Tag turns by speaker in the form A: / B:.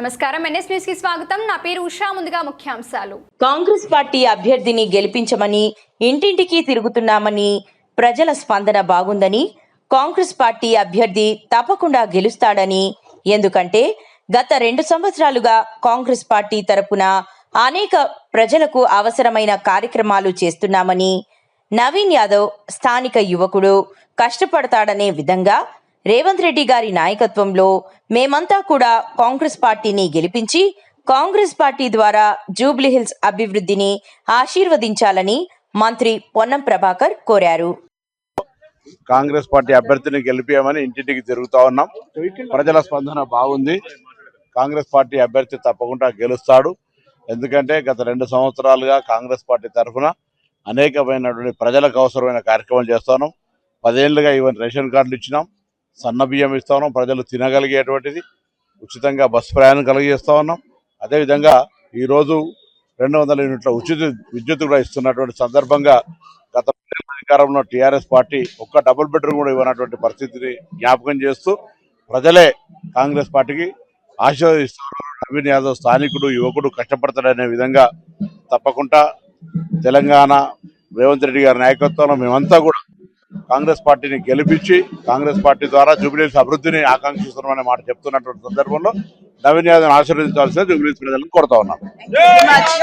A: నమస్కారం. ఎన్ఎస్ న్యూస్కి స్వాగతం. నా పేరు ఉషా. ముందుగా ముఖ్యాంశాలు.
B: కాంగ్రెస్ పార్టీ అభ్యర్థిని గెలిపించమని ఇంటింటికి తిరుగుతున్నామని ప్రజల స్పందన బాగుందని కాంగ్రెస్ పార్టీ అభ్యర్థి తప్పకుండా గెలుస్తాడని ఎందుకంటే గత రెండు సంవత్సరాలుగా కాంగ్రెస్ పార్టీ తరపున అనేక ప్రజలకు అవసరమైన కార్యక్రమాలు చేస్తున్నామని నవీన్ యాదవ్ స్థానిక యువకుడు కష్టపడతాడనే విధంగా రేవంత్ రెడ్డి గారి నాయకత్వంలో మేమంతా కూడా కాంగ్రెస్ పార్టీని గెలిపించి కాంగ్రెస్ పార్టీ ద్వారా జూబ్లీహిల్స్ అభివృద్ధిని ఆశీర్వదించాలని మంత్రి పొన్నం ప్రభాకర్ కోరారు.
C: కాంగ్రెస్ పార్టీ అభ్యర్థిని గెలిపామని ఇంటింటికి తిరుగుతా ఉన్నాం. ప్రజల స్పందన బాగుంది. కాంగ్రెస్ పార్టీ అభ్యర్థి తప్పకుండా గెలుస్తాడు. ఎందుకంటే గత రెండు సంవత్సరాలుగా కాంగ్రెస్ పార్టీ తరఫున అనేకమైనటువంటి ప్రజలకు అవసరమైన కార్యక్రమాలు చేస్తాను పదేళ్ళుగా ఈవెన్ రేషన్ కార్డులు ఇచ్చినాం. సన్న బియ్యం ఇస్తా ఉన్నాం ప్రజలు తినగలిగేటువంటిది. ఉచితంగా బస్సు ప్రయాణం కలిగజేస్తా ఉన్నాం. అదేవిధంగా ఈరోజు రెండు వందల యూనిట్ల ఉచిత విద్యుత్ కూడా ఇస్తున్నటువంటి సందర్భంగా గత అధికారంలో టీఆర్ఎస్ పార్టీ ఒక్క డబుల్ బెడ్రూమ్ కూడా ఇవ్వనటువంటి పరిస్థితిని జ్ఞాపకం చేస్తూ ప్రజలే కాంగ్రెస్ పార్టీకి ఆశీర్వదిస్తున్నారు నవీన్ యాదవ్ స్థానికుడు యువకుడు కష్టపడతాడనే విధంగా తప్పకుండా తెలంగాణ రేవంత్ రెడ్డి గారి నాయకత్వంలో మేమంతా కూడా కాంగ్రెస్ పార్టీని గెలిపించి కాంగ్రెస్ పార్టీ ద్వారా జూబ్లీస్ అభివృద్ధిని ఆకాంక్షిస్తున్నామనే మాట చెప్తున్నటువంటి సందర్భంలో నవీన్ యాదవ్ ఆశీర్వదించాల్సిన జూబ్లీస్ ప్రజలను కోరుతా ఉన్నాను